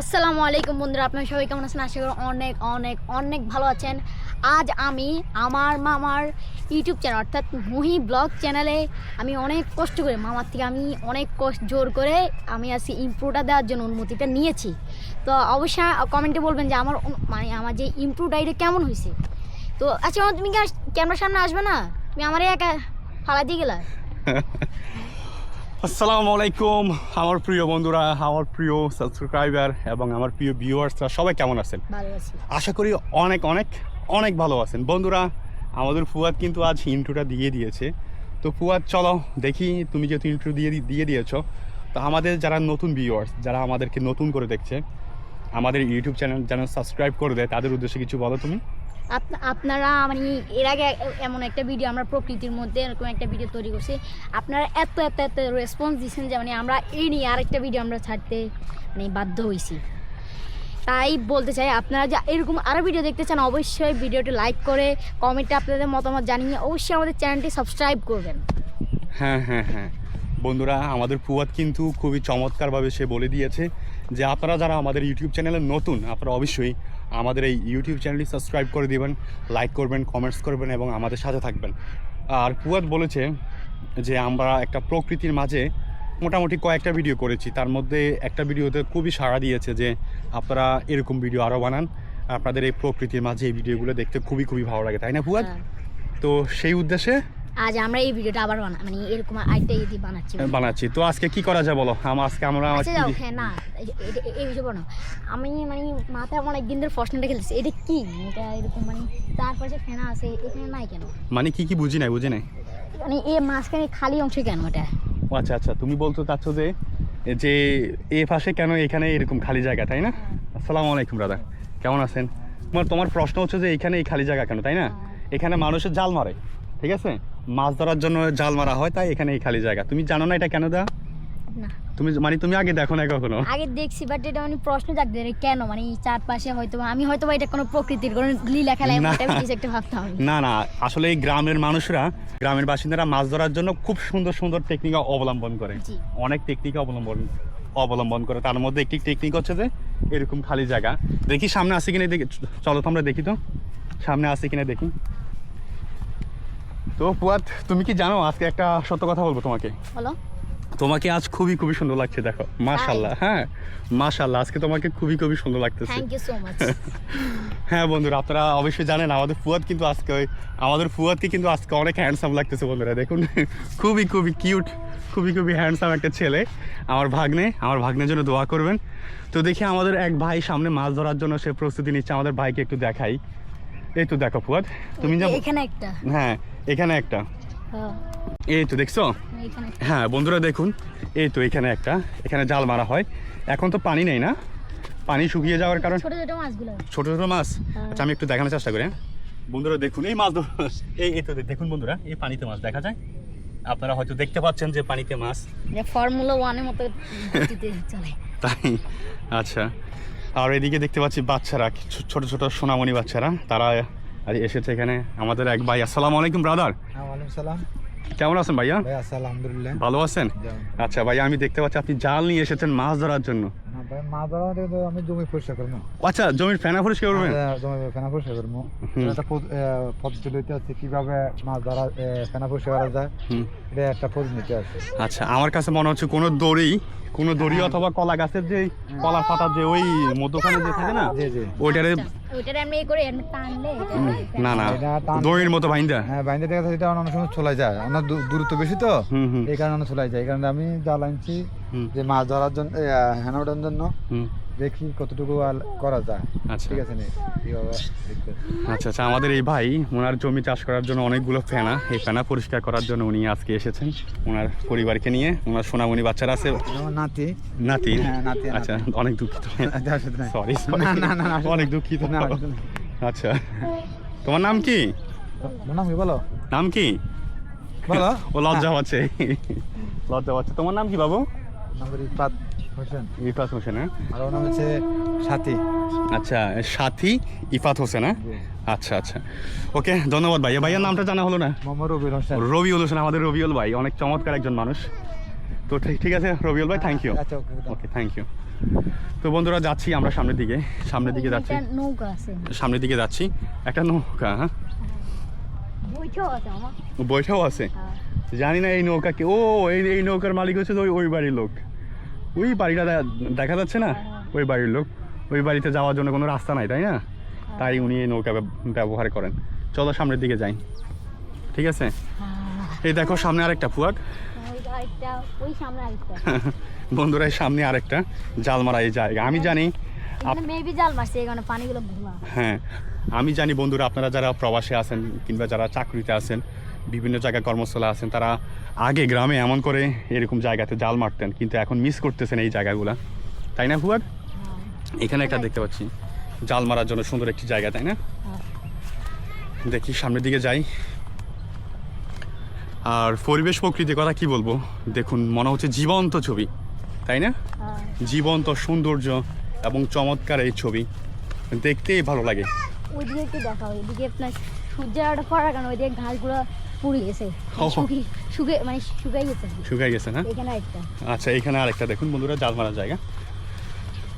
আসসালামু আলাইকুম বন্ধুরা, আপনারা সবাই কেমন আছেন? আশা করি অনেক অনেক অনেক ভালো আছেন। আজ আমি আমার মামার ইউটিউব চ্যানেল অর্থাৎ মুহি ব্লগ চ্যানেলে আমি অনেক কষ্ট করে, মামার থেকে আমি অনেক কষ্ট, জোর করে আমি আজকে ইমপ্রুভটা দেওয়ার জন্য অনুমতিটা নিয়েছি। তো অবশ্যই কমেন্টে বলবেন যে আমার মানে আমার যে ইমপ্রুভটা এটা কেমন হয়েছে? তো আচ্ছা তুমি কি ক্যামেরার সামনে আসবে না? তুমি আমার একা ফালা দিয়ে গেলা? আসসালামু আলাইকুম আমার প্রিয় বন্ধুরা আমার প্রিয় সাবস্ক্রাইবার এবং আমার প্রিয় ভিউয়ার্সরা সবাই কেমন আছেন? আশা করি অনেক অনেক অনেক ভালো আছেন। বন্ধুরা আমাদের ফুয়াদ কিন্তু আজ ইন্ট্রোটা দিয়ে দিয়েছে। তো ফুয়াদ চলো দেখি তুমি যেহেতু ইন্ট্রো দিয়ে দিয়ে দিয়েছ তো আমাদের যারা নতুন ভিউয়ার্স যারা আমাদেরকে নতুন করে দেখছে আমাদের ইউটিউব চ্যানেল যেন সাবস্ক্রাইব করে দেয় তাদের উদ্দেশ্যে কিছু বলো তুমি। আপনারা মানে এর আগে এমন একটা ভিডিও আমরা প্রকৃতির মধ্যে এরকম একটা ভিডিও তৈরি করছি। আপনারা এত এত এত রেসপন্স দিচ্ছেন যে মানে আমরা এই নিয়ে আরেকটা ভিডিও আমরা ছাড়তে মানে বাধ্য হয়েছি তাই বলতে চাই, আপনারা যা এরকম আরও ভিডিও দেখতে চান, অবশ্যই ভিডিওটি লাইক করে কমেন্টে আপনাদের মতামত জানিয়ে অবশ্যই আমাদের চ্যানেলটি সাবস্ক্রাইব করবেন। হ্যাঁ হ্যাঁ হ্যাঁ। বন্ধুরা, আমাদের ফুয়াদ কিন্তু খুবই চমৎকারভাবে সে বলে দিয়েছে যে, আপনারা যারা আমাদের ইউটিউব চ্যানেলে নতুন, আপনারা অবশ্যই আমাদের এই ইউটিউব চ্যানেলটি সাবস্ক্রাইব করে দিবেন লাইক করবেন কমেন্টস করবেন এবং আমাদের সাথে থাকবেন। আর ফুয়াদ বলেছে যে আমরা একটা প্রকৃতির মাঝে মোটামুটি কয়েকটা ভিডিও করেছি। তার মধ্যে একটা ভিডিওতে খুবই সাড়া দিয়েছে যে আপনারা এরকম ভিডিও আরও বানান। আপনাদের এই প্রকৃতির মাঝে এই ভিডিওগুলো দেখতে খুবই খুবই ভালো লাগে তাই না ফুয়াদ? হ্যাঁ। তো সেই উদ্দেশ্যে আজ আমরা এই ভিডিওটা আবার বানা মানে এরকম আরেকটা ইয়ে দিয়ে বানাচ্ছি। বানাচ্ছি। তো আজকে কি করা যায় বলো? আজকে আমরা আচ্ছা যাও হ্যাঁ না এই- এই- এই বিষয় বলো। আমি মানে মাথায় আমার একদিন ধরে প্রশ্নটা খেলতেছে এটা কি? এটা এরকম মানে তার পাশে ফেনা আছে এখানে নাই কেন? মানে কি কি বুঝি নাই বুঝি নাই। মানে এ মাঝখানে খালি অংশ কেন এটা? আচ্ছা আচ্ছা তুমি বলতে চাচ্ছ যে যে এ পাশে কেন এখানে এরকম খালি জায়গা তাই না? আসসালামু আলাইকুম দাদা কেমন আছেন? তোমার তোমার প্রশ্ন হচ্ছে যে এখানে এই খালি জায়গা কেন তাই না? এখানে মানুষের জাল মারে ঠিক আছে? মাছ ধরার জন্য জাল মারা হয় তাই এখানে এই খালি জায়গা। তুমি জানো না এটা কেন দা তুমি মানে তুমি আগে দেখো না কখনো? আগে দেখছি বাট এটা মানে প্রশ্ন জাগতে কেন? মানে চারপাশে হয়তো আমি হয়তো এটা কোনো প্রকৃতির কোনো লীলা খেলা এমন। কিছু একটা ভাবতাম না না আসলে এই গ্রামের মানুষরা গ্রামের বাসিন্দারা মাছ ধরার জন্য খুব সুন্দর সুন্দর টেকনিক অবলম্বন করে। অনেক টেকনিক অবলম্বন অবলম্বন করে। তার মধ্যে একটি টেকনিক হচ্ছে যে এরকম খালি জায়গা। দেখি সামনে আসে কিনা দেখি চলো তো আমরা দেখি তো। সামনে আসে কিনা দেখি। তো পুয়াত তুমি কি জানো আজকে একটা সত্য কথা বলব তোমাকে? বলো। তোমাকে আজ খুবই খুবই সুন্দর লাগছে দেখো। মাশাল্লাহ হ্যাঁ মাশাল্লাহ আজকে তোমাকে খুবই খুবই সুন্দর লাগতেছে। থ্যাংক ইউ সো মাচ হ্যাঁ বন্ধুরা আপনারা অবশ্যই জানেন আমাদের ফুয়াদ কিন্তু আজকে ওই আমাদের ফুয়াদকে কিন্তু আজকে অনেক হ্যান্ডসাম লাগতেছে বন্ধুরা দেখুন। খুবই খুবই কিউট খুবই খুবই হ্যান্ডসাম একটা ছেলে আমার ভাগ্নে আমার ভাগ্নের জন্য দোয়া করবেন। তো দেখি আমাদের এক ভাই সামনে মাছ ধরার জন্য সে প্রস্তুতি নিচ্ছে আমাদের ভাইকে একটু দেখাই। এই তো দেখো ফুয়াদ তুমি যা এখানে একটা। হ্যাঁ এখানে একটা। হ্যাঁ, এই তো দেখছ? হ্যাঁ বন্ধুরা দেখুন এই তো এখানে একটা। এখানে জাল মারা হয়। এখন তো পানি নেই না? পানি শুকিয়ে যাওয়ার কারণ ছোট ছোট মাছগুলো। ছোট ছোট মাছ? হ্যাঁ। আচ্ছা আমি একটু দেখানোর চেষ্টা করি হ্যাঁ? বন্ধুরা দেখুন এই মাছ এই এই তো দেখুন বন্ধুরা এই পানিতে মাছ দেখা যায়। আপনারা হয়তো দেখতে পাচ্ছেন যে পানিতে মাছ। ফর্মুলা ওয়ানের মতো তাই আচ্ছা। আর এদিকে দেখতে পাচ্ছি বাচ্চারা ছোট ছোট সোনামণি বাচ্চারা তারা আর এসেছে এখানে আমাদের এক ভাই। আসসালামু আলাইকুম ব্রাদার হ্যাঁ সালাম। কেমন আছেন ভাইয়া? ভাই আলহামদুলিল্লাহ। ভালো আছেন? আচ্ছা ভাইয়া আমি দেখতে পাচ্ছি আপনি জাল নিয়ে এসেছেন মাছ ধরার জন্য। ভাই আমি জমি পরিষ্কার করব। আচ্ছা জমির ফেনা পরিষ্কার করবেন? হ্যাঁ, ফেনা পরিষ্কার করব। একটা পদ্ধতি লইতে আছে কীভাবে মাছ ধরা ফেনা পরিষ্কার করা যায় এটা একটা পদ্ধতি আছে। আচ্ছা আমার কাছে মনে হচ্ছে কোনো দড়ি কোনো দড়ি অথবা কলা গাছের যে কলার পাতা যে ওই মধ্যখানে যে থাকে না জি জি। ওইটারে উম, না না দড়ির মতো বাইন্দা হ্যাঁ বাইন্দে দেখা যাচ্ছে এটা অনেক সময় চলে যায়। দূরত্ব বেশি তো এই কারণে চলে যায়। এই কারণে আমি জাল আনছি হুম যে মাছ ধরার জন্য হেনা ওঠার জন্য দেখি কতটুকু করা যায়। আচ্ছা। ঠিক আছে আচ্ছা আচ্ছা আমাদের এই ভাই ওনার জমি চাষ করার জন্য অনেকগুলো ফেনা এই ফেনা পরিষ্কার করার জন্য উনি আজকে এসেছেন ওনার পরিবারকে নিয়ে ওনার সোনামণি বাচ্চারা আছে। নাতি। নাতি? হ্যাঁ, নাতি, আচ্ছা অনেক দুঃখিত। সরি অনেক দুঃখিত। না, আচ্ছা। তোমার নাম কি? তোমার নাম কি বলো? নাম কি? বলো। ও লজ্জা পাচ্ছে। লজ্জা পাচ্ছে। তোমার নাম কি বাবু? নম্বর ইফাত হোসেন। ইফাত হোসেন হ্যাঁ? আর ওর নাম হচ্ছে সাথী। আচ্ছা সাথী ইফাত হোসেন হ্যাঁ? আচ্ছা আচ্ছা। ওকে ধন্যবাদ ভাইয়া ভাইয়ার নামটা জানা হলো না? মোহাম্মদ রবির হোসেন। রবিউল হোসেন আমাদের রবিউল ভাই। অনেক চমৎকার একজন মানুষ। তো ঠিক- ঠিক আছে রবিউল ভাই থ্যাংক ইউ আচ্ছা ওকে ওকে থ্যাংক ইউ তো বন্ধুরা যাচ্ছি আমরা সামনের দিকে। সামনের দিকে যাচ্ছি। একটা নৌকা সামনের দিকে যাচ্ছি। একটা নৌকা হ্যাঁ? বৈঠাও আছে? হ্যাঁ। জানি না এই নৌকা কি ও এই এই নৌকার মালিক হচ্ছে তো ওই ওই বাড়ির লোক। ওই বাড়িটা দেখা যাচ্ছে না? ওই বাড়ির লোক। ওই বাড়িতে যাওয়ার জন্য কোনো রাস্তা নাই তাই না? তাই উনি এই নৌকা ব্যবহার করেন। চলো সামনের দিকে যাই। ঠিক আছে? হ্যাঁ। এই দেখো সামনে আরেকটা ফুয়াদ ওই সামনে আরেকটা বন্ধুরা এই সামনে আরেকটা জাল মারা এই জায়গা। আমি জানি হ্যাঁ। আমি জানি বন্ধুরা আপনারা যারা প্রবাসে আছেন কিংবা যারা চাকরিতে আছেন বিভিন্ন জায়গায় কর্মস্থলে আছেন তারা আগে গ্রামে এমন করে এরকম জায়গাতে জাল মারতেন কিন্তু এখন মিস করতেছেন এই জায়গাগুলা। তাই না ফুয়াদ? এখানে একটা দেখতে পাচ্ছি জাল মারার জন্য সুন্দর একটি জায়গা তাই না? দেখি সামনের দিকে যাই। আর পরিবেশ প্রকৃতির কথা কি বলব? দেখুন মনে হচ্ছে জীবন্ত ছবি তাই না? হ্যাঁ। জীবন্ত সৌন্দর্য এবং চমৎকার এই ছবি দেখতেই ভালো লাগে। ওইদিকে দেখা ওইদিকে আপনার সূর্যের পড়ার কারণে ওইদিকে ঘাসগুলো পুড়ে গেছে। শুকিয়ে শুকিয়ে মানে শুকাই গেছে। শুকাই গেছে না? এখানে একটা আচ্ছা এখানে আরেকটা। দেখুন বন্ধুরা জাল মারার জায়গা।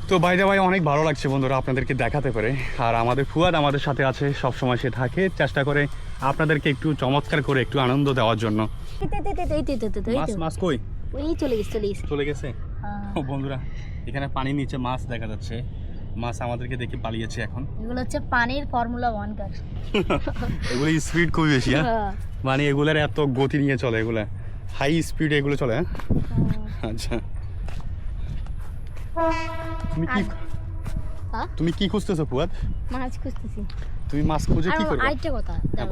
তো বাইরে ভাই অনেক ভালো লাগছে বন্ধুরা আপনাদেরকে দেখাতে পারে। আর আমাদের ফুয়াদ আমাদের সাথে আছে সব সময় সে থাকে। চেষ্টা করে আপনাদেরকে একটু চমৎকার করে একটু আনন্দ দেওয়ার জন্য। মাছ মাছ কই? ওই চলে গেছে চলে গেছে। চলে গেছে? হ্যাঁ। বন্ধুরা এখানে পানির নিচে মাছ দেখা যাচ্ছে। মাছ আমাদেরকে দেখে পালিয়েছে এখন। এগুলো হচ্ছে পানির ফর্মুলা ওয়ান কার এগুলো স্পিড খুবই বেশি হ্যাঁ? মানে এগুলার এত গতি নিয়ে চলে এগুলা। হাই স্পিড এগুলো চলে হ্যাঁ? আচ্ছা। তুমি কি হ্যাঁ? তুমি কি খুঁজতেছো ফুয়াদ? মাছ খুঁজতেছি। তুমি মাছ খুঁজে কি করবে? আরেকটা কথা হ্যাঁ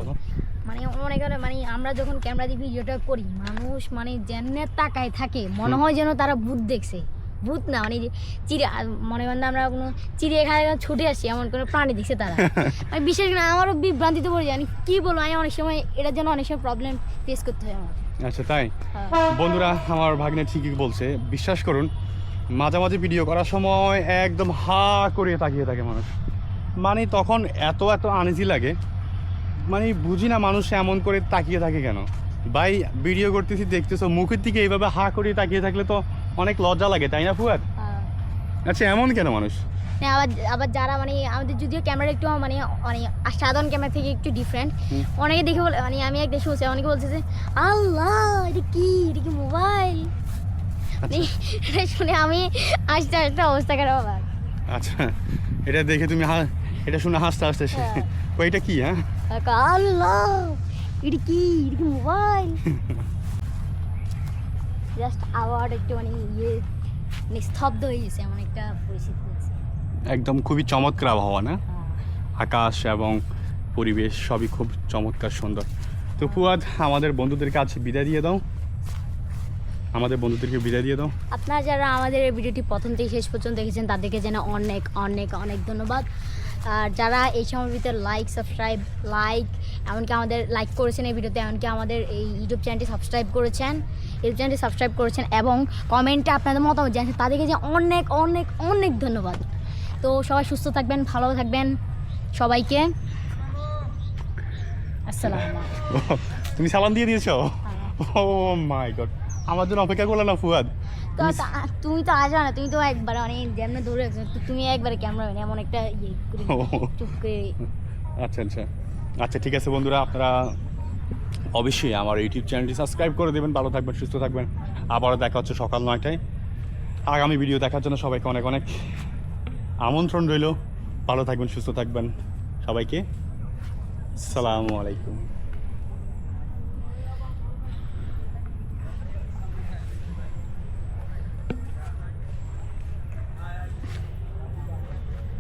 মানে অনেক হলে মানে আমরা যখন ক্যামেরা দিয়ে ভিডিওটা করি মানুষ মানে যেমনে তাকায় থাকে মনে হয় যেন তারা ভূত দেখছে। ভূত না মানে যে চিড়ে মনে করেন আমরা কোনো চিড়িয়াখানায় ছুটে আসি এমন কোনো প্রাণী দেখছে তারা। আমি বিশেষ করে আমারও বিভ্রান্তিতে পড়ে যায়। আমি কী বলব আমি অনেক সময় এটার জন্য অনেক সময় প্রবলেম ফেস করতে হয় আমার আচ্ছা তাই? হ্যাঁ। বন্ধুরা আমার ভাগ্নে ঠিকই বলছে। বিশ্বাস করুন মাঝামাঝি ভিডিও করার সময় একদম হা করে তাকিয়ে থাকে মানুষ। মানে তখন এত এত আনইজি লাগে। মানে বুঝি না মানুষ এমন করে তাকিয়ে থাকে কেন? ভাই ভিডিও করতেছি দেখতেছো মুখের দিকে এইভাবে হা করে তাকিয়ে থাকলে তো অনেক লজ্জা লাগে তাই না ফুয়াদ? হ্যাঁ। আচ্ছা এমন কেন মানুষ? আবার আবার যারা মানে আমাদের যদিও ক্যামেরা একটু মানে মানে সাধারণ ক্যামেরা থেকে একটু ডিফারেন্ট। অনেকে দেখে বলে মানে আমি এক দেশে বসে অনেকে বলছে যে আল্লাহ এটা কি? এটা কি মোবাইল এটা শুনে আমি আস্তে আস্তে অবস্থা খারাপ আবার আচ্ছা এটা দেখে তুমি এটা শুনে হাসতে হাসতে হ্যাঁ। ওইটা কি হ্যাঁ? আল্লাহ এটা কি? এটা কি মোবাইল জাস্ট আবার একটু মানে ইয়ে মানে স্তব্ধ হয়ে গেছে এমন একটা পরিস্থিতি একদম খুবই চমৎকার আবহাওয়া না? হ্যাঁ। আকাশ এবং পরিবেশ সবই খুব চমৎকার সুন্দর। তো ফুয়াদ আমাদের বন্ধুদেরকে আজ বিদায় দিয়ে দাও। আমাদের বন্ধুদেরকে বিদায় দিয়ে দাও। আপনারা যারা আমাদের এই ভিডিওটি প্রথম থেকে শেষ পর্যন্ত দেখেছেন তাদেরকে যেন অনেক অনেক অনেক ধন্যবাদ। আর যারা এই সময়ের ভিতরে লাইক সাবস্ক্রাইব লাইক এমনকি আমাদের লাইক করেছেন এই ভিডিওতে এমনকি আমাদের এই ইউটিউব চ্যানেলটি সাবস্ক্রাইব করেছেন ইউটিউব চ্যানেলটি সাবস্ক্রাইব করেছেন এবং কমেন্টে আপনাদের মতামত জানিয়েছেন তাদেরকে যে অনেক অনেক অনেক ধন্যবাদ। তো সবাই সুস্থ থাকবেন ভালো থাকবেন। সবাইকে আসসালামু তুমি সালাম দিয়ে দিয়েছ? ও মাই গড আমার জন্য অপেক্ষা করলে না ফুয়াদ তো তুমি তো আসবে না তুমি তো একবার মানে যেমন ধরে তো তুমি একবারে ক্যামেরা এমন একটা ইয়ে চুপ করে আচ্ছা আচ্ছা। আচ্ছা ঠিক আছে বন্ধুরা আপনারা অবশ্যই আমার ইউটিউব চ্যানেলটি সাবস্ক্রাইব করে দেবেন, ভালো থাকবেন, সুস্থ থাকবেন। আবারও দেখা হচ্ছে সকাল নয়টায়। আগামী ভিডিও দেখার জন্য সবাইকে অনেক অনেক আমন্ত্রণ রইল। ভালো থাকবেন, সুস্থ থাকবেন। সবাইকে সালামু আলাইকুম।